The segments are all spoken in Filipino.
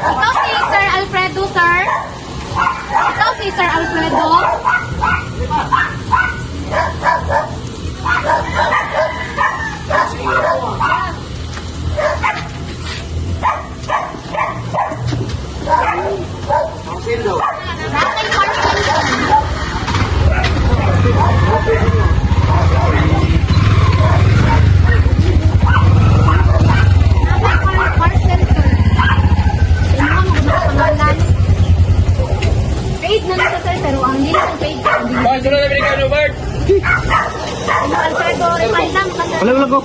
Ikaw si Sir Alfredo, sir. Ikaw si Sir Alfredo. Dating parcel, sir. Dating parcel, sir. Sino ang mga pangalan? Paid na nito, sir, pero ang hindi ko paid. Ang Boy, sunod Amerikano, Bert! Remind lang ko.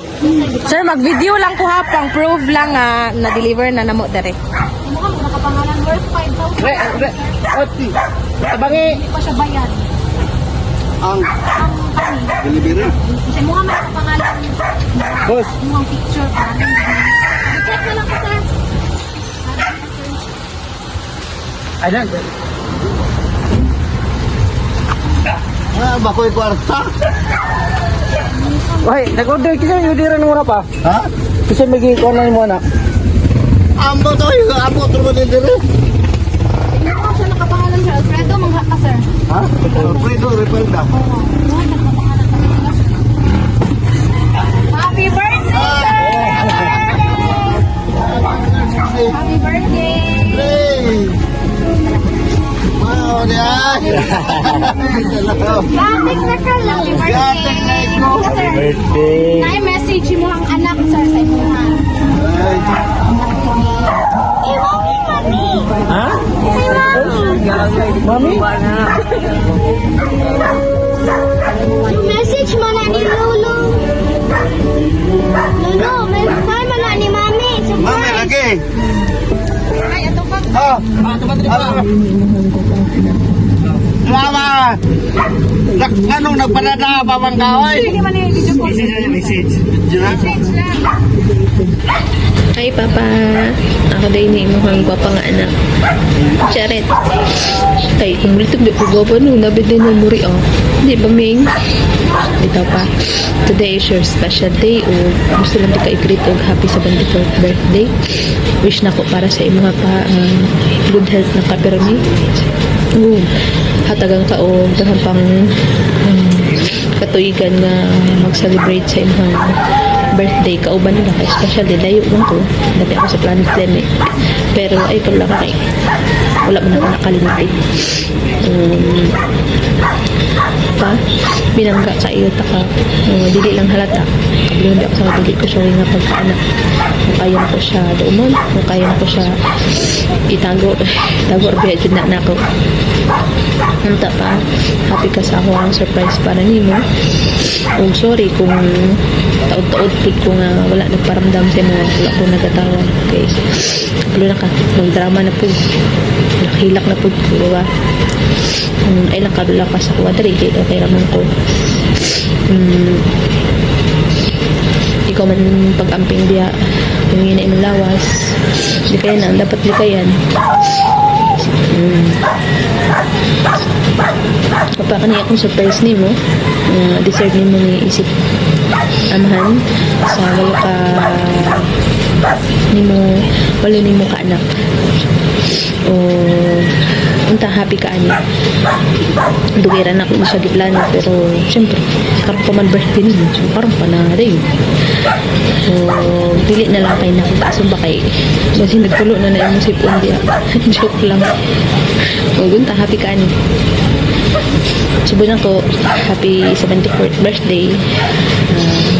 Sir, mag-video lang ko ha, pang prove lang nga na-deliver na namo dere. Ka, nakapangalan worth 5,000. Re, re, oti. Tabangi. Hindi pa siya bayad. Ang Ang kami, delivery. kasi mo nga nakapangalan Boss. mo ang picture pa. I-check na lang ko, sir. Ayan. Ah, bakoy kwarta. Wait, nag-order kita yung dira ng pa. Ha? Kasi may gikuha na mo anak. Ambo to, yung ambo to mo din dire. Tingnan mo siya nakapangalan, sir. Alfredo, mangha ka, sir. Ha? Alfredo Repelda. Oo. Gatik na ka lang. Happy birthday! Gatik na ikaw. Ika, sir. Birthday. Na-message mo ang anak, sir, sa inyo ha. Eh, mami, mami! Ha? Mami! Mami? Yung message mo na ni Lulu. Lulu, message mo na ni Mami. Mami, Surprise! lagi. Ay, ito pa. Ah, ah. Salamat. Nak, anong nagpadada pa bang kaway? Hindi man yung video call. Message. Message lang. Hi, Papa. Ako din ni mo kang papa nga anak. Charet. Tay, kung litog di po gapa no, nabid din ng muri oh. Di ba, Ming? Ito pa. Today is your special day o gusto lang ka i-greet og happy 74th birthday. Wish na ko para sa imo pa um, good health na kapirami. Oo. Hatagang taong dahan pang um, katuigan nga mag-celebrate sa imong birthday kauban nila kay special day layo lang ko dati ako sa planet Leme. Pero ay pala ka kay wala man ako nakalimutan um, pa binangga sa iyo ta ka uh, dili lang halata. Kabilang di ako sa dili ko siya nga pagkaanak. Kaya ko siya kung kaya ko siya itago or biya na na ako Hanta pa, happy ka sa ako ang surprise para nimo. Og sorry kung taod-taod pud ko nga wala nagparamdam sa mo, wala ko nagatawa. Okay. Tulo na ka, mag-drama na po. Nakilak na po, di ba? Um, ay lang kadula ka sa kuwadri, di okay raman ko. Um, ikaw man pag-amping diya, kung yun imong lawas, di kaya na, dapat di Um, Papa kanina akong surprise ni mo. Uh, deserve ni mo ni isip amahan sa wala ka ni mo wala ni mo ka anak. O unta happy ka ani. Dugiran ako ni siya giplano pero syempre karon pa man birthday ni. So karon pa na rin. So dili na lang kay nakita aso ba kay kasi nagpulo na na imong sipon diya. Joke lang. O unta happy ka ani. Subunan ko, happy 74th birthday. Um,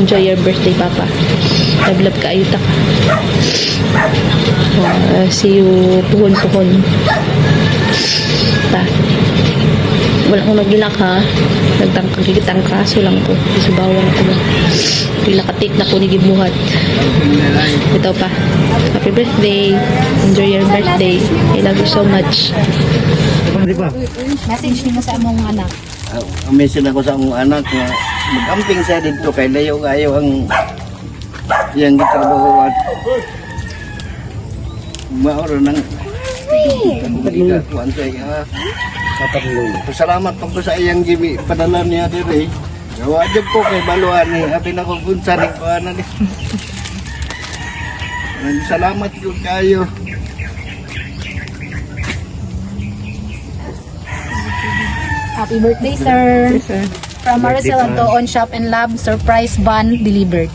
enjoy your birthday, Papa. Love love ka, ayuta ka. Uh, see you puhon-puhon. Pa. Wala akong nagilak ha. Nagtangkagitang kaso lang ko. Isubawan ko lang. Pilakatik na ko ni Gibuhat. Ito pa. Happy birthday. Enjoy your birthday. I love you so much. Message niyo sa among anak. Uh, mention ako sa akong anak nga mag-amping siya dito kay layo kayo ang iyang gitrabaho at maoro ng kuan sa iya. Salamat po ko sa iyang gibi padala niya dire. Gawa dyan po kay Baluan ni. Abi na kong kunsa ni ko ano ni. Salamat po kayo. Happy birthday, sir. From Maricel Antoon Shop and Lab, surprise bun delivered.